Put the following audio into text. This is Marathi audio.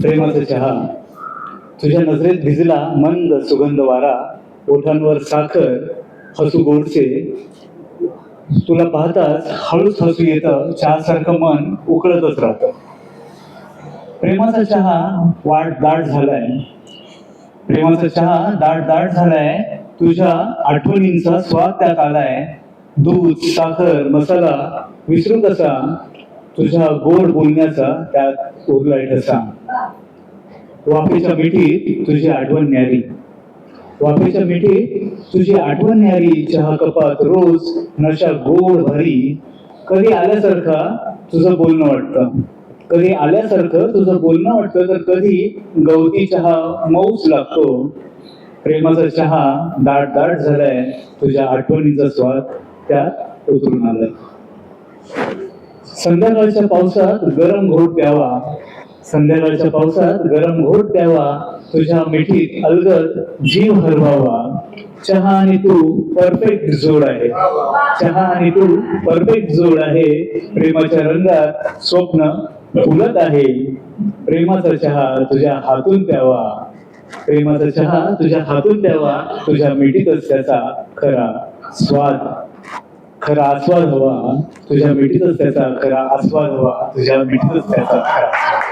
प्रेमाचा चहा. तुझ्या नजरेत भिजला मंद सुगंध वारा ओठांवर साखर हसू गोडचे. तुला पाहताच हळूच हसू येतं चहासारखं मन उकळतच राहतं. प्रेमाचा चहा वाट दाट झालाय. प्रेमाचा चहा दाट दाट झालाय. तुझ्या आठवणींचा स्वाद त्यात आलाय. दूध साखर मसाला विसरू कसा तुझ्या गोड बोलण्याचा त्यात उरलाय ठसा. वाफेच्या मिठीत तुझी आठवण न्यारी. वाफेच्या मिठीत तुझी आठवण न्यारी चहा कपात रोज नशा गोड भरी. कधी आल्यासारखा तुझं बोलणं वाटतं. कधी आल्यासारखं तुझं बोलणं वाटतं तर कधी गवती चहा मऊच लागतो. प्रेमाचा चहा दाट दाट झालाय तुझ्या आठवणीचा स्वाद त्यात उतरून आलाय. संध्याकाळच्या पावसात गरम घोट प्यावा. संध्याकाळच्या पावसात गरम घोट प्यावा. तुझ्या मिठीत अलगद जीव हरवावा. चहा आणि तू परफेक्ट जोड आहे. चहा आणि तू परफेक्ट जोड आहे. प्रेमाच्या रंगात स्वप्न फुलत आहे. प्रेमाचा चहा तुझ्या हातून प्यावा. प्रेमाचा चहा तुझ्या हातून प्यावा. तुझ्या मिठीतच त्याचा खरा स्वाद खरा आस्वाद हवा तुझ्या मिठीतच त्याचा खरा आस्वाद हवा तुझ्या मिठीतच त्याचा खरा आस्वाद